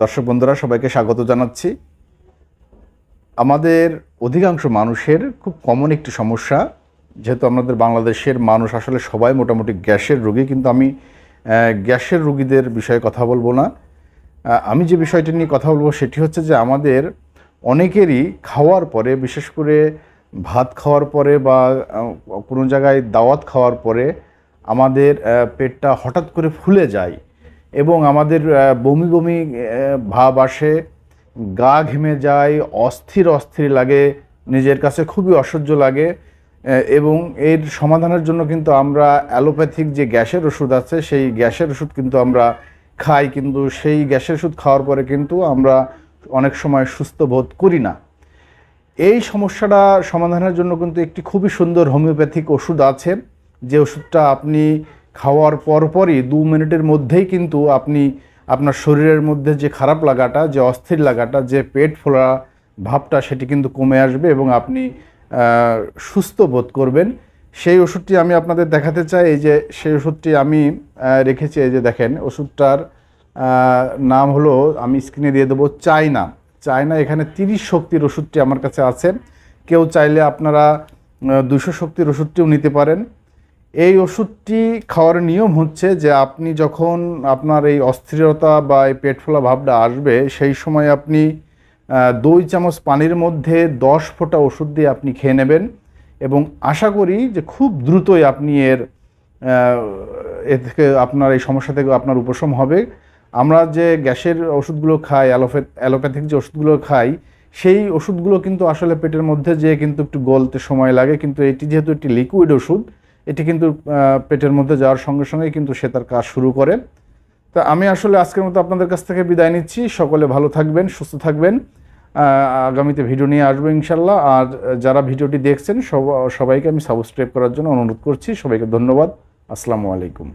দর্শক বন্ধুরা, সবাইকে স্বাগত জানাচ্ছি। আমাদের অধিকাংশ মানুষের খুব কমন একটি সমস্যা, যেহেতু আমাদের বাংলাদেশের মানুষ আসলে সবাই মোটামুটি গ্যাসের রোগী, কিন্তু আমি গ্যাসের রোগীদের বিষয়ে কথা বলব না। আমি যে বিষয়টি নিয়ে কথা বলব সেটি হচ্ছে যে আমাদের অনেকেরই খাওয়ার পরে, বিশেষ করে ভাত খাওয়ার পরে বা কোনো জায়গায় দাওয়াত খাওয়ার পরে আমাদের পেটটা হঠাৎ করে ফুলে যায়। এবং আমাদের বমি বমি ভাব আসে, গা ঘেমে যায়, অস্থির অস্থির লাগে, নিজের কাছে খুবই অসহ্য লাগে এবং এর সমাধানের জন্য কিন্তু আমরা অ্যালোপ্যাথিক যে গ্যাসের ওষুধ আছে, সেই গ্যাসের ওষুধ কিন্তু আমরা খাই, কিন্তু সেই গ্যাসের ওষুধ খাওয়ার পরে কিন্তু আমরা অনেক সময় সুস্থ বোধ করি না। এই সমস্যাটা সমাধানের জন্য কিন্তু একটি খুবই সুন্দর হোমিওপ্যাথিক ওষুধ আছে, যে ওষুধটা আপনি খাওয়ার পরপরই দু মিনিটের মধ্যেই কিন্তু আপনি আপনার শরীরের মধ্যে যে খারাপ লাগাটা, যে অস্থির লাগাটা, যে পেট ফোলা ভাবটা সেটি কিন্তু কমে আসবে এবং আপনি সুস্থ বোধ করবেন। সেই ওষুধটি আমি আপনাদের দেখাতে চাই। এই যে সেই ওষুধটি আমি রেখেছি। এই যে দেখেন, ওষুধটার নাম হলো, আমি স্ক্রিনে দিয়ে দেবো, চায়না। চায়না এখানে তিরিশ শক্তির ওষুধটি আমার কাছে আছে। কেউ চাইলে আপনারা দুশো শক্তির ওষুধটিও নিতে পারেন। এই ওষুধটি খাওয়ার নিয়ম হচ্ছে যে আপনি যখন আপনার এই অস্থিরতা বা এই পেট ফোলা ভাবটা আসবে, সেই সময় আপনি দুই চামচ পানির মধ্যে দশ ফোঁটা ওষুধ দিয়ে আপনি খেয়ে নেবেন এবং আশা করি যে খুব দ্রুতই আপনি এর এ থেকে আপনার এই সমস্যা থেকে আপনার উপশম হবে। আমরা যে গ্যাসের ওষুধগুলো খাই অ্যালোপ্যাথ অ্যালোপ্যাথিক যে ওষুধগুলো খাই, সেই ওষুধগুলো কিন্তু আসলে পেটের মধ্যে যেয়ে কিন্তু একটু গলতে সময় লাগে, কিন্তু এটি যেহেতু একটি লিকুইড ওষুধ এটি কিন্তু পেটের মধ্যে যাওয়ার সঙ্গে সঙ্গে কিন্তু সে তার কাজ শুরু করে। তা আমি আসলে আজকের মতো আপনাদের কাছ থেকে বিদায় নিচ্ছি। সকলে ভালো থাকবেন, সুস্থ থাকবেন। আগামীতে ভিডিও নিয়ে আসব ইনশাল্লাহ। আর যারা ভিডিওটি দেখছেন, সব, সবাইকে আমি সাবস্ক্রাইব করার জন্য অনুরোধ করছি। সবাইকে ধন্যবাদ। আসসালামু আলাইকুম।